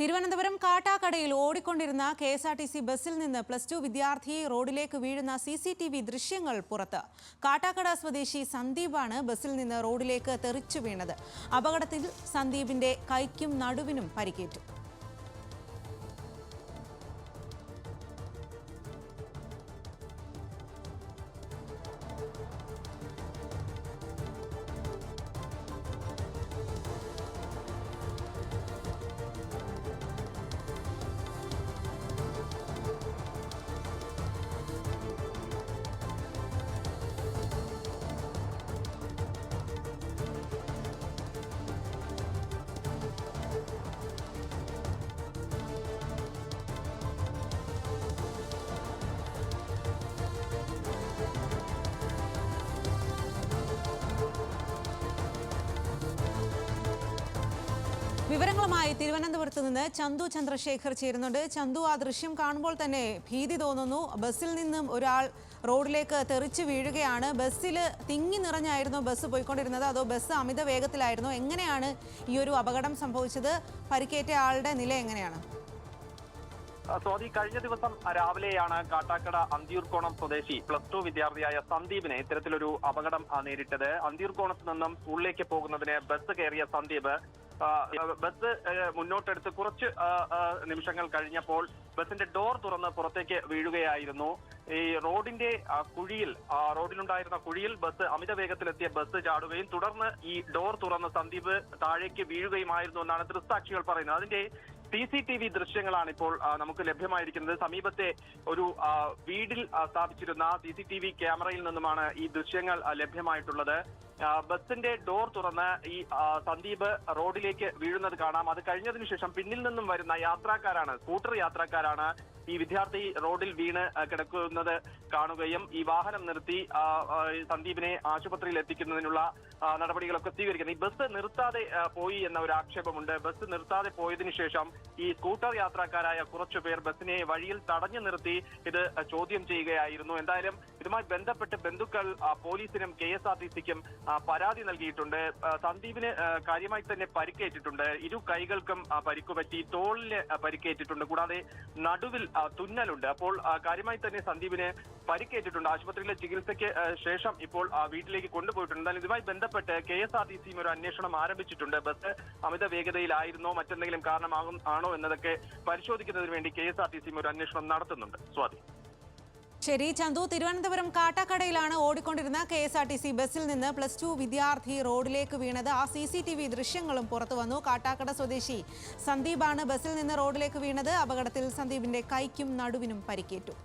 തിരുവനന്തപുരം കാട്ടാക്കടയിൽ ഓടിക്കൊണ്ടിരുന്ന K S R T C ബസ്സിൽ നിന്ന് പ്ലസ് ടു വിദ്യാർത്ഥി റോഡിലേക്ക് വീഴുന്ന സി സി ടി വി ദൃശ്യങ്ങൾ പുറത്ത്. കാട്ടാക്കട സ്വദേശി സന്ദീപാണ് ബസ്സിൽ നിന്ന് റോഡിലേക്ക് തെറിച്ചു വീണത്. അപകടത്തിൽ സന്ദീപിന്റെ കൈക്കും നടുവിനും പരിക്കേറ്റു. വിവരങ്ങളുമായി തിരുവനന്തപുരത്ത് നിന്ന് ചന്തു ചന്ദ്രശേഖർ ചേരുന്നുണ്ട്. ചന്തു ആ ദൃശ്യം കാണുമ്പോൾ തന്നെ ഭീതി തോന്നുന്നു. ബസ്സിൽ നിന്നും ഒരാൾ റോഡിലേക്ക് തെറിച്ച് വീഴുകയാണ്. ബസ്സിൽ തിങ്ങി നിറഞ്ഞായിരുന്നു ബസ് പോയിക്കൊണ്ടിരുന്നത്. അതോ ബസ് അമിത വേഗത്തിലായിരുന്നു. എങ്ങനെയാണ് ഈ ഒരു അപകടം സംഭവിച്ചത്? പരിക്കേറ്റ ആളുടെ നില എങ്ങനെയാണ്? സ്വാതി കഴിഞ്ഞ ദിവസം രാവിലെയാണ് കാട്ടാക്കട അന്തിയൂർക്കോണം സ്വദേശി പ്ലസ് ടു വിദ്യാർത്ഥിയായ സന്ദീപിനെ ഇത്തരത്തിലൊരു അപകടം നേരിട്ടത്. അന്തിയൂർക്കോണത്ത് നിന്നും സ്കൂളിലേക്ക് പോകുന്നതിന് ബസ് കയറിയ സന്ദീപ് ബസ് മുന്നോട്ടെടുത്ത് കുറച്ച് നിമിഷങ്ങൾ കഴിഞ്ഞപ്പോൾ ബസിന്റെ ഡോർ തുറന്ന് പുറത്തേക്ക് വീഴുകയായിരുന്നു. ഈ റോഡിന്റെ കുഴിയിൽ റോഡിലുണ്ടായിരുന്ന കുഴിയിൽ ബസ് അമിത വേഗത്തിലെത്തിയ ബസ് ചാടുകയും തുടർന്ന് ഈ ഡോർ തുറന്ന് സന്ദീപ് താഴേക്ക് വീഴുകയുമായിരുന്നു എന്നാണ് ദൃക്സാക്ഷികൾ പറയുന്നത്. അതിന്റെ സി സി ടി വി ദൃശ്യങ്ങളാണ് ഇപ്പോൾ നമുക്ക് ലഭ്യമായിരിക്കുന്നത്. സമീപത്തെ ഒരു വീടിൽ സ്ഥാപിച്ചിരുന്ന സി സി ടി വി ക്യാമറയിൽ നിന്നുമാണ് ഈ ദൃശ്യങ്ങൾ ലഭ്യമായിട്ടുള്ളത്. ബസിന്റെ ഡോർ തുറന്ന് ഈ സന്ദീപ് റോഡിലേക്ക് വീഴുന്നത് കാണാം. അത് കഴിഞ്ഞതിനു ശേഷം പിന്നിൽ നിന്നും വരുന്ന യാത്രക്കാരാണ് സ്കൂട്ടർ യാത്രക്കാരാണ് ഈ വിദ്യാർത്ഥി റോഡിൽ വീണ് കിടക്കുന്നത് കാണുകയും ഈ വാഹനം നിർത്തി സന്ദീപിനെ ആശുപത്രിയിൽ എത്തിക്കുന്നതിനുള്ള നടപടികളൊക്കെ സ്വീകരിക്കുന്നത് ഈ ബസ് നിർത്താതെ പോയി എന്ന ഒരു ആക്ഷേപമുണ്ട്. ബസ് നിർത്താതെ പോയതിനു ശേഷം ഈ സ്കൂട്ടർ യാത്രക്കാരായ കുറച്ചു പേർ ബസ്സിനെ വഴിയിൽ തടഞ്ഞു നിർത്തി ഇത് ചോദ്യം ചെയ്യുകയായിരുന്നു. എന്തായാലും ഇതുമായി ബന്ധപ്പെട്ട് ബന്ധുക്കൾ പോലീസിനും കെ എസ് ആർ ടി സിക്കും പരാതി നൽകിയിട്ടുണ്ട്. സന്ദീപിന് കാര്യമായി തന്നെ പരിക്കേറ്റിട്ടുണ്ട്. ഇരു കൈകൾക്കും പരിക്കു പരിക്കുപറ്റി തോളിന് പരിക്കേറ്റിട്ടുണ്ട്. കൂടാതെ നടുവിൽ തുന്നലുണ്ട്. അപ്പോൾ കാര്യമായി തന്നെ സന്ദീപിന് പരിക്കേറ്റിട്ടുണ്ട്. ആശുപത്രിയിലെ ചികിത്സയ്ക്ക് ശേഷം ഇപ്പോൾ വീട്ടിലേക്ക് കൊണ്ടുപോയിട്ടുണ്ട്. എന്നാൽ ഇതുമായി ബന്ധപ്പെട്ട് കെ എസ് ആർ ടി സിയും ഒരു അന്വേഷണം ആരംഭിച്ചിട്ടുണ്ട്. ബസ് അമിത വേഗതയിലായിരുന്നോ മറ്റെന്തെങ്കിലും കാരണമാകും ആണോ എന്നതൊക്കെ പരിശോധിക്കുന്നതിന് വേണ്ടി കെ എസ് ആർ ടി സിയും ഒരു അന്വേഷണം നടത്തുന്നുണ്ട്. സ്വാതി. ശരി. ചന്തു തിരുവനന്തപുരം കാട്ടാക്കടയിലാണ് ഓടിക്കൊണ്ടിരുന്ന K S R T C ബസ്സിൽ നിന്ന് പ്ലസ് ടു വിദ്യാർത്ഥി റോഡിലേക്ക് വീണത്. ആ സി സി ടി വി ദൃശ്യങ്ങളും പുറത്തു വന്നു. കാട്ടാക്കട സ്വദേശി സന്ദീപാണ് ബസ്സിൽ നിന്ന് റോഡിലേക്ക് വീണത്. അപകടത്തിൽ സന്ദീപിന്റെ കൈക്കും നടുവിനും പരിക്കേറ്റു.